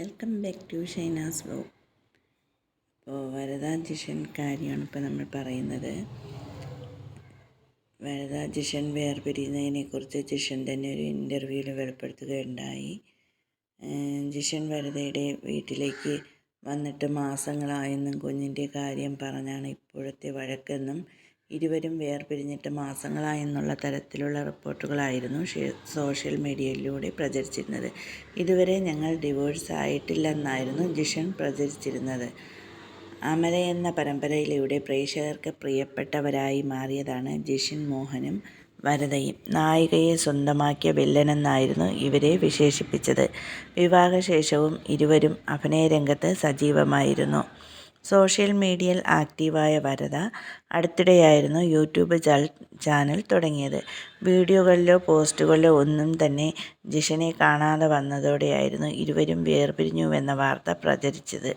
Welcome back to Shaina's blog അപ്പോൾ വരദാ ജിഷൻ കാര്യമാണ് ഇപ്പോൾ നമ്മൾ പറയുന്നത്. വരദാ ജിഷൻ വേർപിരിയുന്നതിനെക്കുറിച്ച് ജിഷൻ തന്നെ ഒരു ഇന്റർവ്യൂവിൽ വെളിപ്പെടുത്തുകയുണ്ടായി. ജിഷൻ വരദയുടെ വീട്ടിലേക്ക് വന്നിട്ട് മാസങ്ങളായെന്നും കുഞ്ഞിന്റെ കാര്യം പറഞ്ഞാണ് ഇപ്പോഴത്തെ വഴക്കെന്നും ഇരുവരും വേർപിരിഞ്ഞിട്ട് മാസങ്ങളായെന്നുള്ള തരത്തിലുള്ള റിപ്പോർട്ടുകളായിരുന്നു സോഷ്യൽ മീഡിയയിലൂടെ പ്രചരിച്ചിരുന്നത്. ഇതുവരെ ഞങ്ങൾ ഡിവോഴ്സ് ആയിട്ടില്ലെന്നായിരുന്നു ജിഷൻ പ്രചരിച്ചിരുന്നത്. അമര എന്ന പരമ്പരയിലൂടെ പ്രേക്ഷകർക്ക് പ്രിയപ്പെട്ടവരായി മാറിയതാണ് ജിഷിൻ മോഹനും വരതയും നായികയെ സ്വന്തമാക്കിയ വില്ലനെന്നായിരുന്നു ഇവരെ വിശേഷിപ്പിച്ചത്. വിവാഹശേഷവും ഇരുവരും അഭിനയരംഗത്ത് സജീവമായിരുന്നു. സോഷ്യൽ മീഡിയയിൽ ആക്റ്റീവായ വരദ അടുത്തിടെയായിരുന്നു യൂട്യൂബ് ചാനൽ തുടങ്ങിയത്. വീഡിയോകളിലോ പോസ്റ്റുകളിലോ ഒന്നും തന്നെ ജിഷനെ കാണാതെ വന്നതോടെയായിരുന്നു ഇരുവരും വേർപിരിഞ്ഞുവെന്ന വാർത്ത പ്രചരിച്ചത്.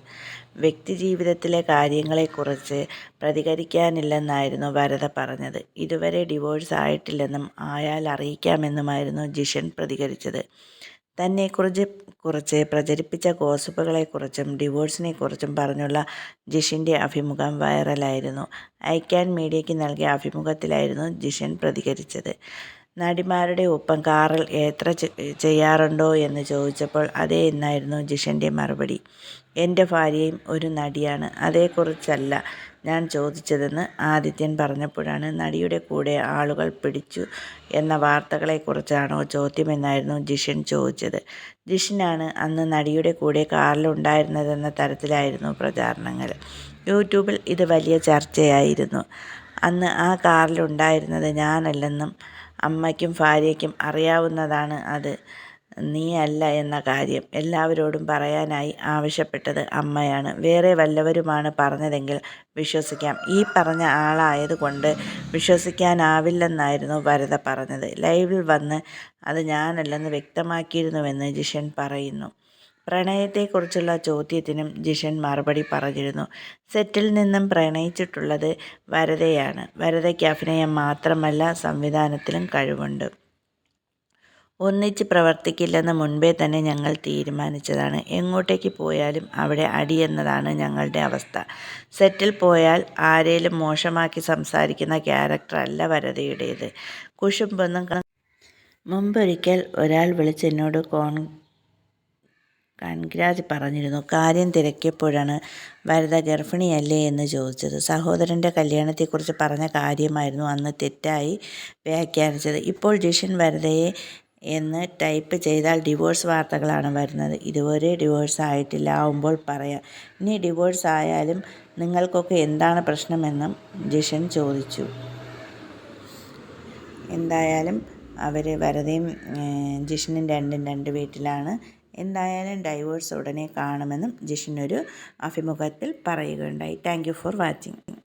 വ്യക്തിജീവിതത്തിലെ കാര്യങ്ങളെക്കുറിച്ച് പ്രതികരിക്കാനില്ലെന്നായിരുന്നു വരദ പറഞ്ഞത്. ഇതുവരെ ഡിവോഴ്സ് ആയിട്ടില്ലെന്നും ആയാൽ അറിയിക്കാമെന്നുമായിരുന്നു ജിഷൻ പ്രതികരിച്ചത്. തന്നെക്കുറിച്ച് കുറിച്ച് പ്രചരിപ്പിച്ച ഗോസിപ്പുകളെക്കുറിച്ചും ഡിവോഴ്സിനെക്കുറിച്ചും പറഞ്ഞുള്ള ജിഷിന്റെ അഭിമുഖം വൈറലായിരുന്നു. ഐ ഐക്യാൻ മീഡിയയ്ക്ക് നൽകിയ അഭിമുഖത്തിലായിരുന്നു ജിഷൻ പ്രതികരിച്ചത്. നടിമാരുടെ ഒപ്പം കാറിൽ യാത്ര ചെയ്യാറുണ്ടോ എന്ന് ചോദിച്ചപ്പോൾ അതേ എന്നായിരുന്നു ജിഷന്റെ മറുപടി. എന്റെ ഭാര്യയും ഒരു നടിയാണ്. അതേക്കുറിച്ചല്ല ഞാൻ ചോദിച്ചതെന്ന് ആദിത്യൻ പറഞ്ഞപ്പോഴാണ് നടിയുടെ കൂടെ ആളുകൾ പിടിച്ചു എന്ന വാർത്തകളെക്കുറിച്ചാണോ ചോദ്യമെന്നായിരുന്നു ജിഷൻ ചോദിച്ചത്. ജിഷനാണ് അന്ന് നടിയുടെ കൂടെ കാറിലുണ്ടായിരുന്നതെന്ന തരത്തിലായിരുന്നു പ്രചാരണങ്ങൾ. യൂട്യൂബിൽ ഇത് വലിയ ചർച്ചയായിരുന്നു. അന്ന് ആ കാറിലുണ്ടായിരുന്നത് ഞാനല്ലെന്നും അമ്മയ്ക്കും ഭാര്യയ്ക്കും അറിയാവുന്നതാണ് അത്. നീയല്ല എന്ന കാര്യം എല്ലാവരോടും പറയാനായി ആവശ്യപ്പെട്ടത് അമ്മയാണ്. വേറെ വല്ലവരുമാണ് പറഞ്ഞതെങ്കിൽ വിശ്വസിക്കാം. ഈ പറഞ്ഞ ആളായതുകൊണ്ട് വിശ്വസിക്കാനാവില്ലെന്നായിരുന്നു വരദ പറഞ്ഞത്. ലൈവിൽ വന്ന് അത് ഞാനല്ലെന്ന് വ്യക്തമാക്കിയിരുന്നുവെന്ന് ജിഷൻ പറയുന്നു. പ്രണയത്തെക്കുറിച്ചുള്ള ചോദ്യത്തിനും ജിഷൻ മറുപടി പറഞ്ഞിരുന്നു. സെറ്റിൽ നിന്നും പ്രണയിച്ചിട്ടുള്ളത് വരതയാണ്. വരതയ്ക്ക് അഭിനയം മാത്രമല്ല സംവിധാനത്തിലും കഴിവുണ്ട്. ഒന്നിച്ച് പ്രവർത്തിക്കില്ലെന്ന് മുൻപേ തന്നെ ഞങ്ങൾ തീരുമാനിച്ചതാണ്. എങ്ങോട്ടേക്ക് പോയാലും അവിടെ അടി എന്നതാണ് ഞങ്ങളുടെ അവസ്ഥ. സെറ്റിൽ പോയാൽ ആരേലും മോശമാക്കി സംസാരിക്കുന്ന ക്യാരക്ടറല്ല വരതയുടേത്. കുശുമ്പൊന്നും ക- മുമ്പൊരിക്കൽ ഒരാൾ വിളിച്ചെന്നോട് കോൺ കൺഗ്രാജ് പറഞ്ഞിരുന്നു കാര്യം തിരക്കിയപ്പോഴാണ് വരത ഗർഭിണിയല്ലേ എന്ന് ചോദിച്ചത്. സഹോദരന്റെ കല്യാണത്തെക്കുറിച്ച് പറഞ്ഞ കാര്യമായിരുന്നു അന്ന് തെറ്റായി വ്യാഖ്യാനിച്ചത്. ഇപ്പോൾ ജിഷൻ വരതയെ എന്ന് ടൈപ്പ് ചെയ്താൽ ഡിവോഴ്സ് വാർത്തകളാണ് വരുന്നത്. ഇതുവരെ ഡിവോഴ്സ് ആയിട്ടില്ല. ആവുമ്പോൾ പറയാം. ഇനി ഡിവോഴ്സ് ആയാലും നിങ്ങൾക്കൊക്കെ എന്താണ് പ്രശ്നമെന്നും ജിഷൻ ചോദിച്ചു. എന്തായാലും അവർ വരതയും ജിഷനും രണ്ടും രണ്ട് വീട്ടിലാണ് എന്തായാലും ഡൈവേഴ്സ് ഉടനെ കാണുമെന്നും ജിഷൻ ഒരു അഭിമുഖത്തിൽ പറയുകയുണ്ടായി. Thank for watching